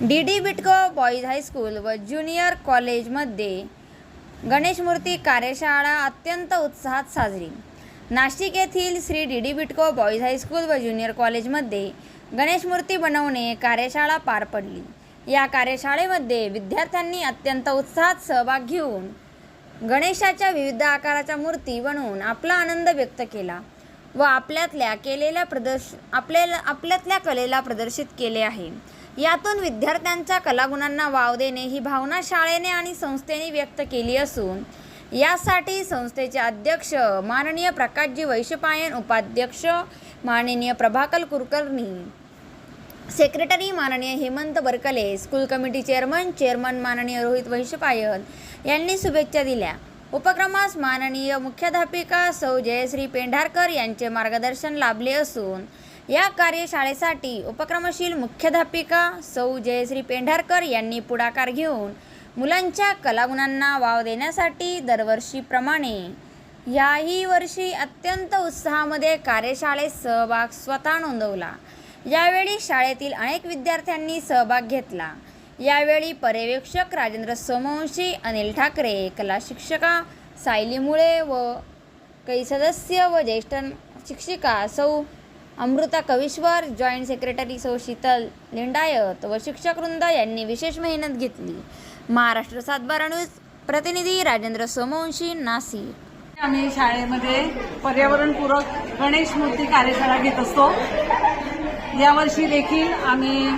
D D Bitco boys high school व junior कॉलेजमध्ये गणेश मूर्ती कार्यशाळा अत्यंत उत्साहात साजरी. नाशिक येथील Shri D D Bitco boys high school व ज्युनियर कॉलेजमध्ये गणेश मूर्ती बनवणे कार्यशाळा पार पडली. या कार्यशाळेमध्ये विद्यार्थ्यांनी अत्यंत उत्साहात सहभाग घेऊन गणेशाच्या विविध आकाराच्या मूर्ती बनवून आपला आनंद व्यक्त केला व आपल्यातल्या केलेल्या प्रदर्श आपल्याला आपल्यातल्या कलेला प्रदर्शित केले आहे. यातून विद्यार्थ्यांच्या कलागुणांना वाव देणे ही भावना शाळेने आणि संस्थेने व्यक्त केली असून यासाठी संस्थेचे अध्यक्ष माननीय प्रकाशजी वैशपायन उपाध्यक्ष माननीय प्रभाकर कुलकर्णी सेक्रेटरी माननीय Hemant Barkale school committee chairman chairman माननीय रोहित वैशपायन यांनी शुभेच्छा दिल्या. उपक्रमास माननीय मुख्याध्यापिका सौ जयश्री पेंढारकर यांचे मार्गदर्शन लाभले असून या कार्यशाळेसाठी उपक्रमशील मुख्याध्यापिका सौ जयश्री पेंढारकर यांनी पुढाकार घेऊन मुलांच्या कलागुणांना वाव देण्यासाठी दरवर्षीप्रमाणे याही वर्षी अत्यंत उत्साहामध्ये कार्यशाळेत सहभाग स्वतः नोंदवला. यावेळी शाळेतील अनेक विद्यार्थ्यांनी सहभाग घेतला. यावेळी पर्यवेक्षक राजेंद्र सोमवंशी अनिल ठाकरे कला शिक्षका सायली मुळे व काही सदस्य व ज्येष्ठ शिक्षिका सौ अमृता कविश्वर जॉईंट सेक्रेटरी सौ शीतल लिंडायत व शिक्षकवृंद यांनी विशेष मेहनत घेतली. महाराष्ट्र सातबारा न्यूज प्रतिनिधी राजेंद्र सोमवंशी नाशिक. आम्ही शाळेमध्ये पर्यावरणपूरक गणेश मूर्ती कार्यशाळा घेत असतो. यावर्षी देखील आम्ही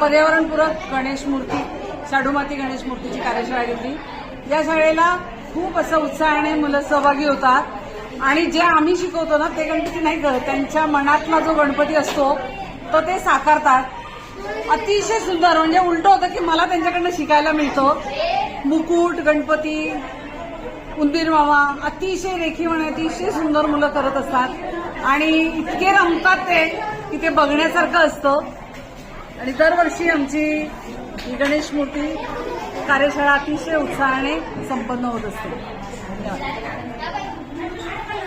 पर्यावरणपूरक गणेश मूर्ती शाडूमाती गणेश मूर्तीची कार्यशाळा घेतली. या शाळेला खूप असं उत्साहाने मुलं सहभागी होतात. आणि जे आम्ही शिकवतो ना ते गणपती नाही करत त्यांच्या मनातला जो गणपती असतो तो ते साकारतात. अतिशय सुंदर. म्हणजे उलट होतं की मला त्यांच्याकडनं शिकायला मिळतं. मुकुट गणपती उंदीर मामा अतिशय रेखीव अतिशय सुंदर मुलं करत असतात. आणि इतके रमतात ते की ते बघण्यासारखं असतं. आणि दरवर्षी आमची ही गणेश मूर्ती कार्यशाळा अतिशय उत्साहाने संपन्न होत असते. धन्यवाद.